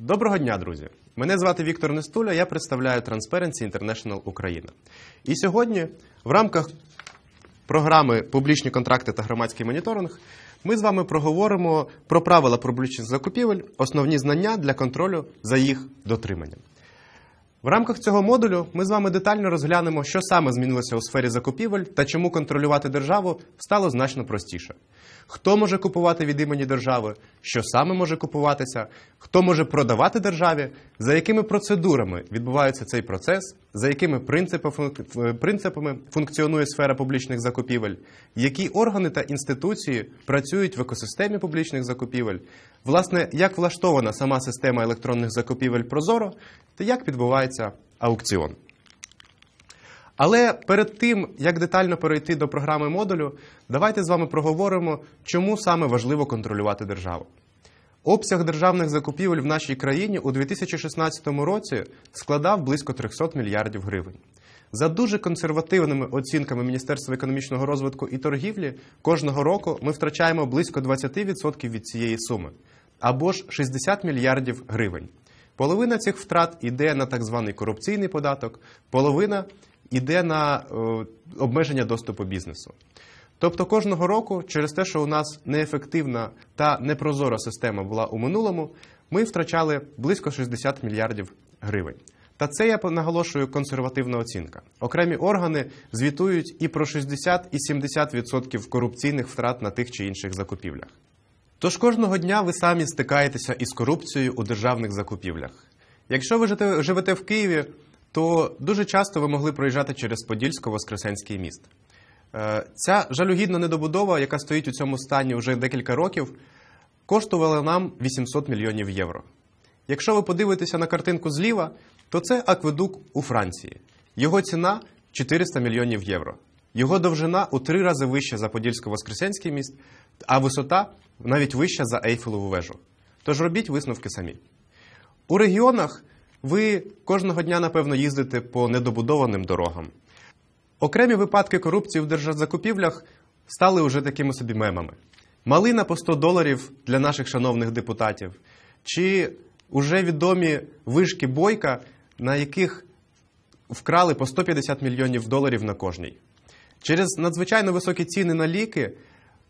Доброго дня, друзі! Мене звати Віктор Нестуля, я представляю Transparency International Україна. І сьогодні в рамках програми Публічні контракти та громадський моніторинг ми з вами проговоримо про правила публічних закупівель, основні знання для контролю за їх дотриманням. В рамках цього модулю ми з вами детально розглянемо, що саме змінилося у сфері закупівель та чому контролювати державу стало значно простіше. Хто може купувати від імені держави, що саме може купуватися, хто може продавати державі, за якими процедурами відбувається цей процес, за якими принципами функціонує сфера публічних закупівель, які органи та інституції працюють в екосистемі публічних закупівель, власне, як влаштована сама система електронних закупівель Прозоро та як відбувається аукціон. Але перед тим, як детально перейти до програми модулю, давайте з вами проговоримо, чому саме важливо контролювати державу. Обсяг державних закупівель в нашій країні у 2016 році складав близько 300 мільярдів гривень. За дуже консервативними оцінками Міністерства економічного розвитку і торгівлі, кожного року ми втрачаємо близько 20% від цієї суми, або ж 60 мільярдів гривень. Половина цих втрат йде на так званий корупційний податок, половина йде на е, обмеження доступу бізнесу. Тобто кожного року, через те, що у нас неефективна та непрозора система була у минулому, ми втрачали близько 60 мільярдів гривень. Та це я наголошую консервативна оцінка. Окремі органи звітують і про 60 і 70% корупційних втрат на тих чи інших закупівлях. Тож кожного дня ви самі стикаєтеся із корупцією у державних закупівлях. Якщо ви живете в Києві, то дуже часто ви могли проїжджати через Подільсько-Воскресенський міст. Е, Ця жалюгідна недобудова, яка стоїть у цьому стані вже декілька років, коштувала нам 800 мільйонів євро. Якщо ви подивитеся на картинку зліва, то це акведук у Франції. Його ціна 400 мільйонів євро. Його довжина у три рази вища за Подільсько-Воскресенський міст, а висота навіть вища за Ейфелеву вежу. Тож робіть висновки самі. У регіонах ви кожного дня, напевно, їздите по недобудованим дорогам. Окремі випадки корупції в держзакупівлях стали вже такими собі мемами. Малина по 100 доларів для наших шановних депутатів, чи уже відомі вишки бойка, на яких вкрали по 150 мільйонів доларів на кожній. Через надзвичайно високі ціни на ліки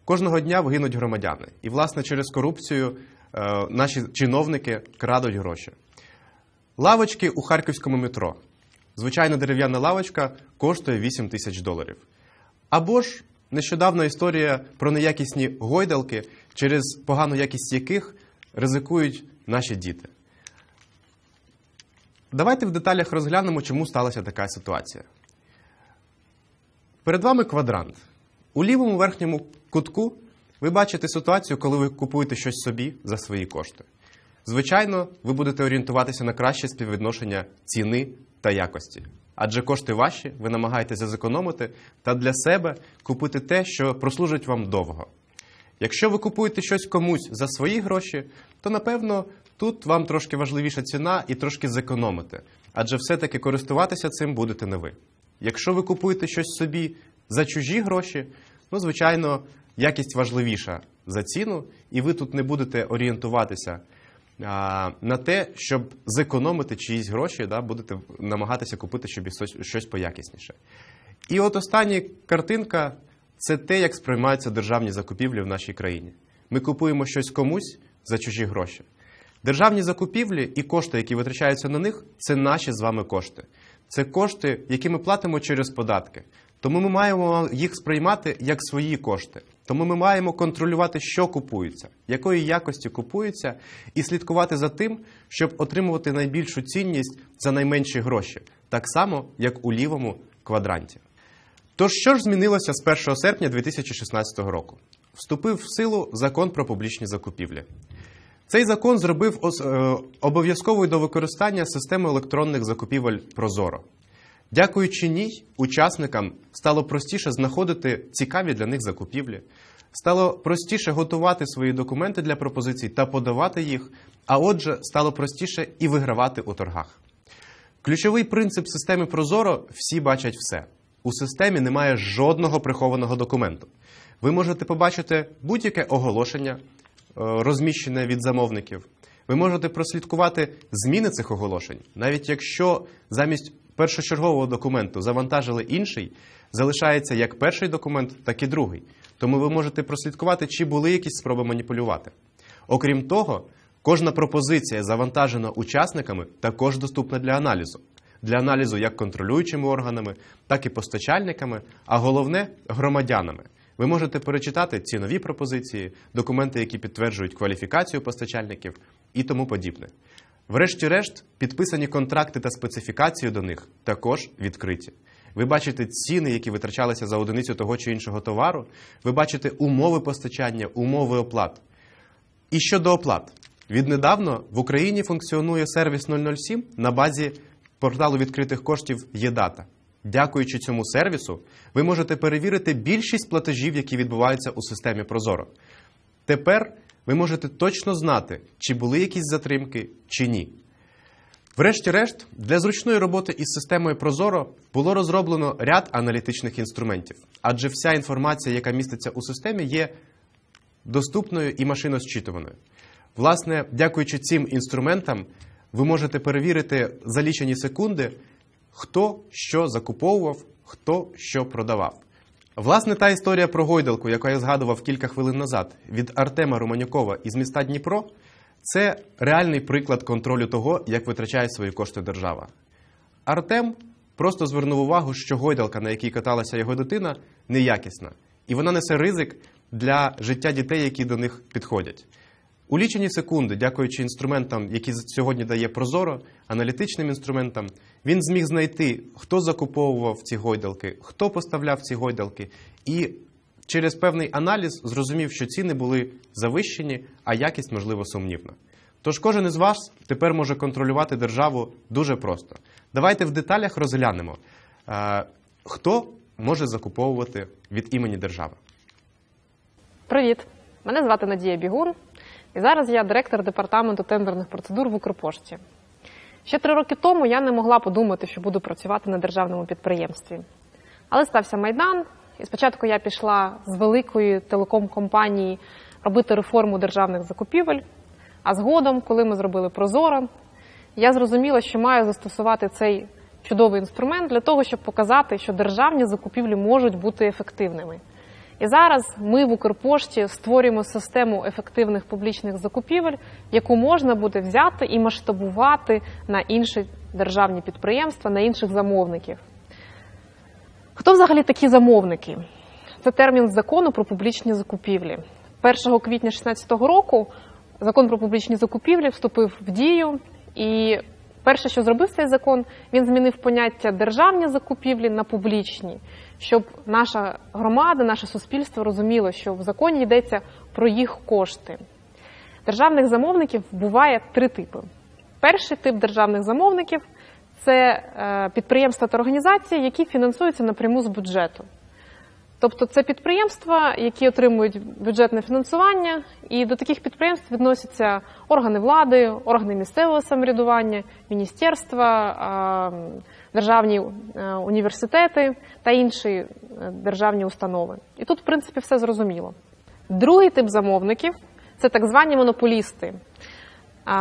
кожного дня гинуть громадяни. І, власне, через корупцію е, наші чиновники крадуть гроші. Лавочки у харківському метро. Звичайна дерев'яна лавочка коштує 8 тисяч доларів. Або ж нещодавна історія про неякісні гойдалки, через погану якість яких ризикують наші діти. Давайте в деталях розглянемо, чому сталася така ситуація. Перед вами квадрант. У лівому верхньому кутку ви бачите ситуацію, коли ви купуєте щось собі за свої кошти. Звичайно, ви будете орієнтуватися на краще співвідношення ціни та якості. Адже кошти ваші, ви намагаєтеся зекономити та для себе купити те, що прослужить вам довго. Якщо ви купуєте щось комусь за свої гроші, то напевно тут вам трошки важливіша ціна і трошки зекономити, адже все-таки користуватися цим будете не ви. Якщо ви купуєте щось собі за чужі гроші, ну звичайно, якість важливіша за ціну, і ви тут не будете орієнтуватися а, на те, щоб зекономити чиїсь гроші, да, будете намагатися купити щось, щось поякісніше. І от остання картинка це те, як сприймаються державні закупівлі в нашій країні. Ми купуємо щось комусь за чужі гроші. Державні закупівлі і кошти, які витрачаються на них, це наші з вами кошти. Це кошти, які ми платимо через податки. Тому ми маємо їх сприймати як свої кошти. Тому ми маємо контролювати, що купується, якої якості купується, і слідкувати за тим, щоб отримувати найбільшу цінність за найменші гроші, так само, як у лівому квадранті. Тож, що ж змінилося з 1 серпня 2016 року? Вступив в силу закон про публічні закупівлі. Цей закон зробив е, обов'язковою до використання системи електронних закупівель Прозоро. Дякуючи ній, учасникам стало простіше знаходити цікаві для них закупівлі, стало простіше готувати свої документи для пропозицій та подавати їх, а отже, стало простіше і вигравати у торгах. Ключовий принцип системи Прозоро всі бачать все. У системі немає жодного прихованого документу. Ви можете побачити будь-яке оголошення, розміщене від замовників. Ви можете прослідкувати зміни цих оголошень, навіть якщо замість першочергового документу завантажили інший, залишається як перший документ, так і другий. Тому ви можете прослідкувати, чи були якісь спроби маніпулювати. Окрім того, кожна пропозиція, завантажена учасниками, також доступна для аналізу. Для аналізу як контролюючими органами, так і постачальниками, а головне громадянами. Ви можете перечитати ці нові пропозиції, документи, які підтверджують кваліфікацію постачальників і тому подібне. Врешті-решт, підписані контракти та специфікацію до них також відкриті. Ви бачите ціни, які витрачалися за одиницю того чи іншого товару. Ви бачите умови постачання, умови оплат. І щодо оплат, віднедавно в Україні функціонує сервіс 007 на базі порталу відкритих коштів ЄДАТА. Дякуючи цьому сервісу, ви можете перевірити більшість платежів, які відбуваються у системі Прозоро. Тепер ви можете точно знати, чи були якісь затримки, чи ні. Врешті-решт, для зручної роботи із системою Прозоро було розроблено ряд аналітичних інструментів, адже вся інформація, яка міститься у системі, є доступною і машиносчитуваною. Власне, дякуючи цим інструментам, ви можете перевірити за лічені секунди, хто що закуповував, хто що продавав. Власне, та історія про гойдалку, яку я згадував кілька хвилин назад, від Артема Романюкова із міста Дніпро, це реальний приклад контролю того, як витрачає свої кошти держава. Артем просто звернув увагу, що гойдалка, на якій каталася його дитина, неякісна, і вона несе ризик для життя дітей, які до них підходять. У лічені секунди, дякуючи інструментам, які сьогодні дає Прозоро, аналітичним інструментам, він зміг знайти, хто закуповував ці гойдалки, хто поставляв ці гойдалки, і через певний аналіз зрозумів, що ціни були завищені, а якість, можливо, сумнівна. Тож кожен із вас тепер може контролювати державу дуже просто. Давайте в деталях розглянемо, е, хто може закуповувати від імені держави. Привіт! Мене звати Надія Бігун, і зараз я директор департаменту тендерних процедур в Укрпошті. Ще три роки тому я не могла подумати, що буду працювати на державному підприємстві. Але стався майдан, і спочатку я пішла з великої телеком-компанії робити реформу державних закупівель. А згодом, коли ми зробили Прозоро, я зрозуміла, що маю застосувати цей чудовий інструмент для того, щоб показати, що державні закупівлі можуть бути ефективними. І зараз ми в Укрпошті створюємо систему ефективних публічних закупівель, яку можна буде взяти і масштабувати на інші державні підприємства, на інших замовників. Хто взагалі такі замовники? Це термін закону про публічні закупівлі. 1 квітня 2016 року закон про публічні закупівлі вступив в дію, і перше, що зробив цей закон, він змінив поняття державні закупівлі на публічні, щоб наша громада, наше суспільство розуміло, що в законі йдеться про їх кошти. Державних замовників буває три типи. Перший тип державних замовників це е, підприємства та організації, які фінансуються напряму з бюджету. Тобто це підприємства, які отримують бюджетне фінансування, і до таких підприємств відносяться органи влади, органи місцевого самоврядування, міністерства, державні е, університети та інші е, державні установи. І тут, в принципі, все зрозуміло. Другий тип замовників це так звані монополісти.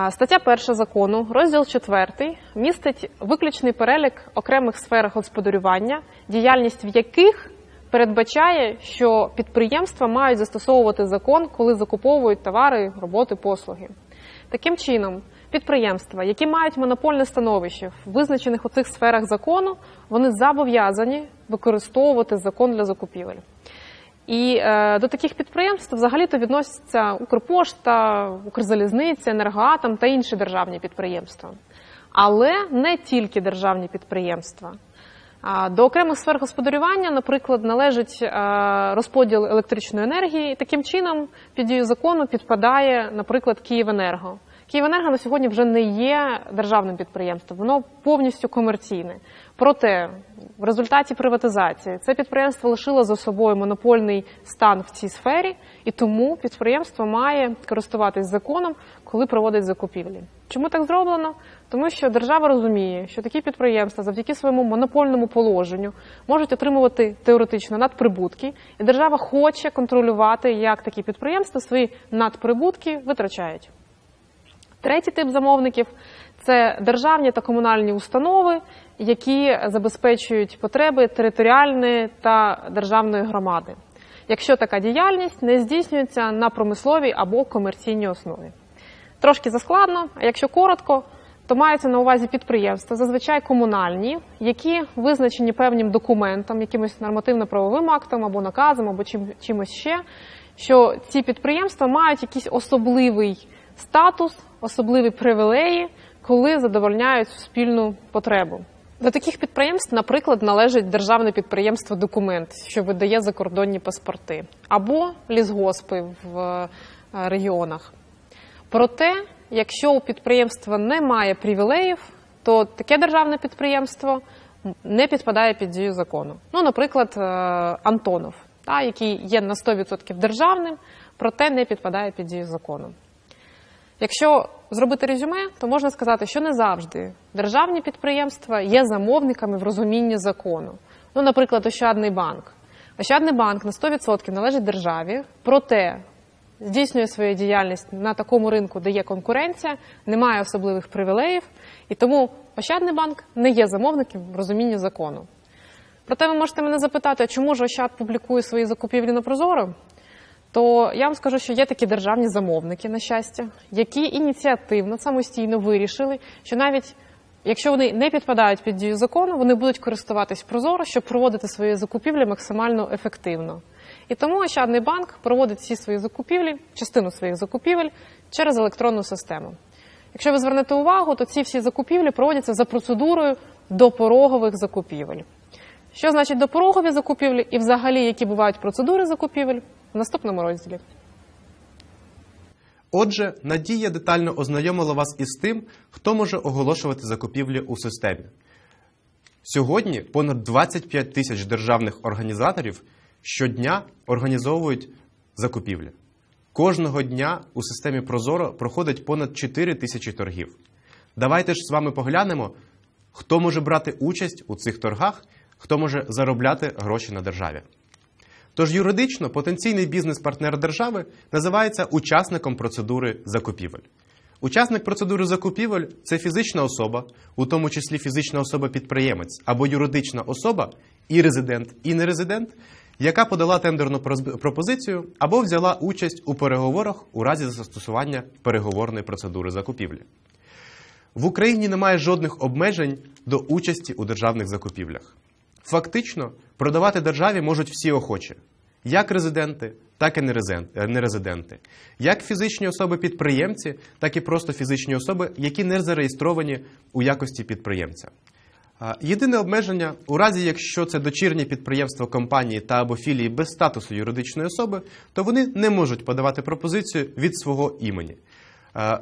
Стаття 1 закону, розділ 4, містить виключний перелік окремих сфер господарювання, діяльність в яких передбачає, що підприємства мають застосовувати закон, коли закуповують товари, роботи, послуги. Таким чином, підприємства, які мають монопольне становище в визначених у цих сферах закону, вони зобов'язані використовувати закон для закупівель. І е, до таких підприємств взагалі-то відносяться Укрпошта, Укрзалізниця, Енергоатом та інші державні підприємства. Але не тільки державні підприємства. До окремих сфер господарювання, наприклад, належить е, розподіл електричної енергії, і таким чином під дію закону підпадає, наприклад, Київенерго. Київенерго на сьогодні вже не є державним підприємством, воно повністю комерційне. Проте в результаті приватизації це підприємство лишило за собою монопольний стан в цій сфері, і тому підприємство має користуватись законом, коли проводить закупівлі. Чому так зроблено? Тому що держава розуміє, що такі підприємства завдяки своєму монопольному положенню можуть отримувати теоретично надприбутки, і держава хоче контролювати, як такі підприємства свої надприбутки витрачають. Третій тип замовників це державні та комунальні установи, які забезпечують потреби територіальної та державної громади, якщо така діяльність не здійснюється на промисловій або комерційній основі. Трошки заскладно, а якщо коротко, то мається на увазі підприємства, зазвичай комунальні, які визначені певним документом, якимось нормативно-правовим актом або наказом, або чим, чимось ще, що ці підприємства мають якийсь особливий статус, особливі привілеї, коли задовольняють спільну потребу. До таких підприємств, наприклад, належить державне підприємство Документ, що видає закордонні паспорти, або лісгоспи в е, регіонах. Проте, якщо у підприємства немає привілеїв, то таке державне підприємство не підпадає під дію закону. Ну, наприклад, е, Антонов, який є на 100% державним, проте не підпадає під дію закону. Якщо зробити резюме, то можна сказати, що не завжди державні підприємства є замовниками в розумінні закону. Ну, наприклад, Ощадний банк. Ощадний банк на 100% належить державі, проте здійснює свою діяльність на такому ринку, де є конкуренція, немає особливих привілеїв, і тому Ощадний банк не є замовником в розумінні закону. Проте ви можете мене запитати, чому ж Ощад публікує свої закупівлі на Прозоро? То я вам скажу, що є такі державні замовники, на щастя, які ініціативно, самостійно вирішили, що навіть якщо вони не підпадають під дію закону, вони будуть користуватись Прозоро, щоб проводити свої закупівлі максимально ефективно. І тому Ощадний банк проводить всі свої закупівлі, частину своїх закупівель через електронну систему. Якщо ви звернете увагу, то ці всі закупівлі проводяться за процедурою допорогових закупівель. Що значить допорогові закупівлі і взагалі які бувають процедури закупівель в наступному розділі. Отже, Надія детально ознайомила вас із тим, хто може оголошувати закупівлі у системі. Сьогодні понад 25 тисяч державних організаторів щодня організовують закупівлі. Кожного дня у системі Прозоро проходить понад 4 тисячі торгів. Давайте ж з вами поглянемо, хто може брати участь у цих торгах, хто може заробляти гроші на державі. Тож юридично потенційний бізнес-партнер держави називається учасником процедури закупівель. Учасник процедури закупівель це фізична особа, у тому числі фізична особа-підприємець або юридична особа, і резидент, і нерезидент, яка подала тендерну пропозицію або взяла участь у переговорах у разі застосування переговорної процедури закупівлі. В Україні немає жодних обмежень до участі у державних закупівлях. Фактично, продавати державі можуть всі охочі, як резиденти, так і е, нерезиденти, як фізичні особи-підприємці, так і просто фізичні особи, які не зареєстровані у якості підприємця. Єдине обмеження у разі, якщо це дочірнє підприємство компанії та або філії без статусу юридичної особи, то вони не можуть подавати пропозицію від свого імені.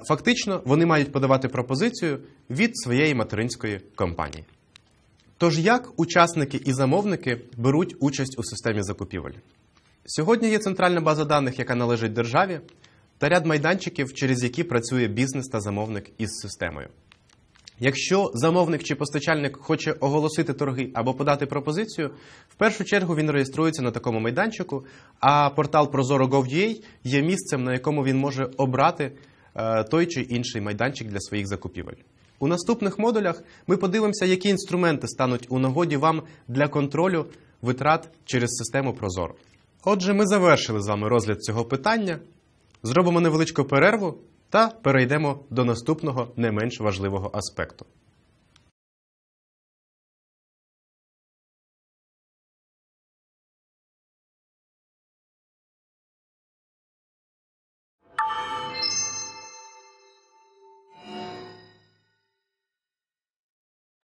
Фактично, вони мають подавати пропозицію від своєї материнської компанії. Тож як учасники і замовники беруть участь у системі закупівель? Сьогодні є центральна база даних, яка належить державі, та ряд майданчиків, через які працює бізнес та замовник із системою. Якщо замовник чи постачальник хоче оголосити торги або подати пропозицію, в першу чергу він реєструється на такому майданчику, а портал Prozoro.gov.ua є місцем, на якому він може обрати е, той чи інший майданчик для своїх закупівель. У наступних модулях ми подивимося, які інструменти стануть у нагоді вам для контролю витрат через систему Прозоро. Отже, ми завершили з вами розгляд цього питання. Зробимо невеличку перерву та перейдемо до наступного не менш важливого аспекту.